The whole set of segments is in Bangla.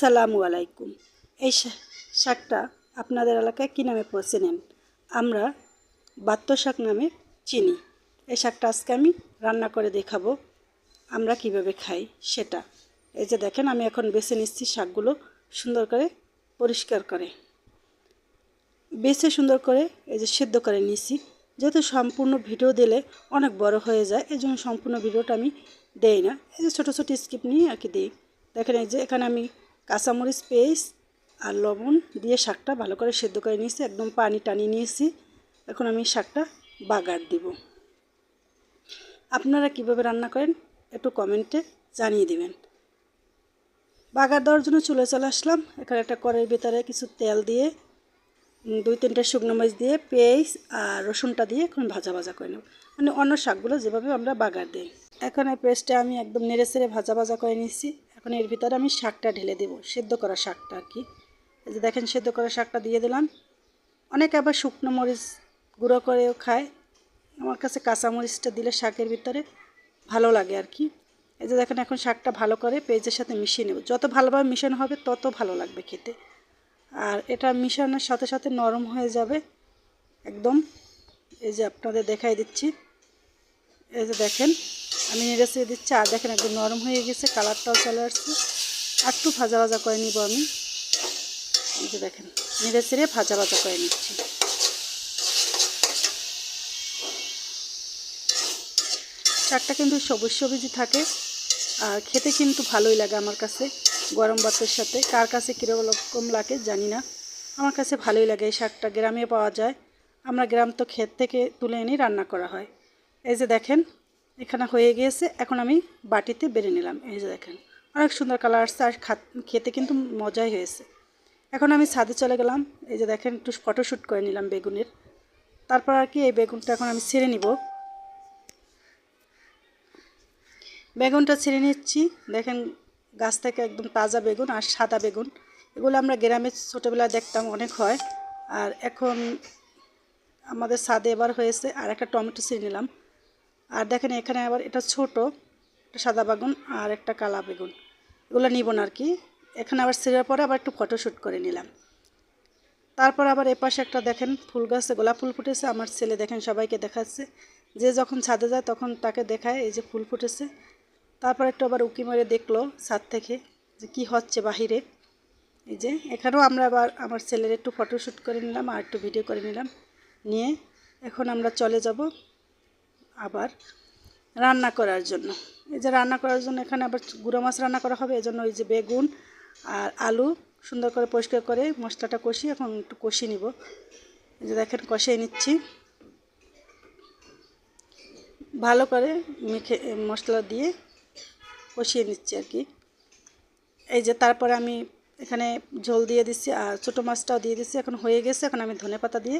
আসসালামু আলাইকুম। এই শাকটা আপনাদের এলাকায় কী নামে পৌঁছে নেন আমরা বাত্য শাক নামে চিনি। এই শাকটা আজকে আমি রান্না করে দেখাবো, আমরা কীভাবে খাই সেটা। এই যে দেখেন, আমি এখন বেছে নিচ্ছি শাকগুলো সুন্দর করে পরিষ্কার করে। বেছে সুন্দর করে এই যে সেদ্ধ করে নিয়েছি। যেহেতু সম্পূর্ণ ভিডিও দিলে অনেক বড় হয়ে যায়, এই জন্য সম্পূর্ণ ভিডিওটা আমি দেই না। এই যে ছোটো ছোটো স্কিপ নিয়ে আর কি দিই। দেখেন এই যে এখানে আমি কাঁচামরিচ পেস্ট আর লবণ দিয়ে শাকটা ভালো করে সেদ্ধ করে নিয়েছি, একদম পানি টানিয়ে নিয়েছি। এখন আমি শাকটা বাগার দিব। আপনারা কীভাবে রান্না করেন একটু কমেন্টে জানিয়ে দিবেন। বাগার দেওয়ার জন্য চলে চলে আসলাম। এখানে একটা কড়াইয়ের ভিতরে কিছু তেল দিয়ে দুই তিনটা শুকনো মরিচ দিয়ে পেঁয়াজ আর রসুনটা দিয়ে এখন ভাজা ভাজা করে নেব। মানে অন্য শাকগুলো যেভাবে আমরা বাগার দিই। এখন এই পেস্টটা আমি একদম নেড়ে সেড়ে ভাজা ভাজা করে নিচ্ছি এখন এর ভিতরে আমি শাকটা ঢেলে দেবো, সেদ্ধ করা শাকটা আর কি। এই যে দেখেন, সেদ্ধ করা শাকটা দিয়ে দিলাম। অনেকে আবার শুকনো মরিচ গুঁড়ো করেও খায়। আমার কাছে কাঁচা মরিচটা দিলে শাকের ভিতরে ভালো লাগে আর কি। এই যে দেখেন, এখন শাকটা ভালো করে পেঁয়াজের সাথে মিশিয়ে নেব। যত ভালোভাবে মিশানো হবে, তত ভালো লাগবে খেতে। আর এটা মিশানোর সাথে সাথে নরম হয়ে যাবে। একদম, এই যে আপনাদের দেখাই দিচ্ছি। এই যে দেখেন আমি নেড়ে চেড়ে দিচ্ছি, আর দেখেন একদম নরম হয়ে গেছে, কালারটাও চলে আসছে। আর একটু ভাজা ভাজা করে নিব আমি। এই যে দেখেন, নেড়ে চেড়ে ভাজা ভাজা করে নিচ্ছি। শাকটা কিন্তু সবুজ সবুজই থাকে, আর খেতে কিন্তু ভালোই লাগে আমার কাছে, গরম ভাতের সাথে। কার কাছে কীরকম লাগে জানি না। আমার কাছে ভালোই লাগে এই শাকটা, গ্রামে পাওয়া যায়। আমরা গ্রাম তো ক্ষেত থেকে তুলে এনে রান্না করা হয়। এই যে দেখেন এখানে হয়ে গিয়েছে। এখন আমি বাটিতে বেড়ে নিলাম। এই যে দেখেন, অনেক সুন্দর কালার আসছে আর খেতে কিন্তু মজাই হয়েছে। এখন আমি ছাদে চলে গেলাম। এই যে দেখেন, একটু ফটোশ্যুট করে নিলাম বেগুনের। তারপর আর কি এই বেগুনটা এখন আমি ছেড়ে নিব। বেগুনটা ছেড়ে নিচ্ছি। দেখেন, গাছ থেকে একদম তাজা বেগুন আর সাদা বেগুন। এগুলো আমরা গ্রামে ছোটোবেলায় দেখতাম, অনেক হয়। আর এখন আমাদের ছাদে এবার হয়েছে আর একটা টমেটো ছিঁড়ে নিলাম। আর দেখেন এখানে আবার এটা ছোট একটা সাদা বেগুন আর একটা কালা বেগুন। এগুলো নিব না আর কি। এখানে আবার ছিঁড়ার পরে আবার একটু ফটোশ্যুট করে নিলাম। তারপর আবার এপাশে একটা দেখেন ফুল গাছে, গোলাপ ফুল ফুটেছে। আমার ছেলে দেখেন সবাইকে দেখাচ্ছে। যে যখন ছাদে যায় তখন তাকে দেখায়, এই যে ফুল ফুটেছে। তারপর একটু আবার উকি মেরে দেখল ছাদ থেকে যে কি হচ্ছে বাহিরে। এই যে এখানেও আমরা আবার আমার ছেলের একটু ফটোশ্যুট করে নিলাম আর একটু ভিডিও করে নিলাম। নিয়ে এখন আমরা চলে যাব আবার রান্না করার জন্য। এই যে রান্না করার জন্য এখানে আবার গুঁড়ো মাছ রান্না করা হবে এই জন্য ওই যে বেগুন আর আলু সুন্দর করে পরিষ্কার করে মশলাটা কষি এখন একটু কষিয়ে নিব। এই যে দেখেন কষিয়ে নিচ্ছি। ভালো করে মেখে, মশলা দিয়ে কষিয়ে নিচ্ছি আর কি। এই যে তারপরে আমি এখানে ঝোল দিয়ে দিচ্ছি আর ছোটো মাছটাও দিয়ে দিচ্ছি এখন হয়ে গেছে, এখন আমি ধনে পাতা দিয়ে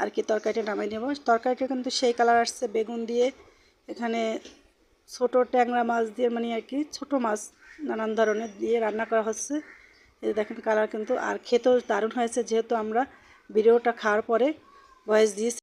আর কি তরকারিটা নামিয়ে নেব। তরকারিটা কিন্তু সেই কালার আসছে, বেগুন দিয়ে। এখানে ছোটো ট্যাংরা মাছ দিয়ে মানে আর কি ছোটো মাছ নানান ধরনের দিয়ে রান্না করা হচ্ছে। এই দেখেন কালার কিন্তু, আর খেতেও দারুণ হয়েছে, যেহেতু আমরা ভিডিওটা খাওয়ার পরে ভয়েস দিয়েছি।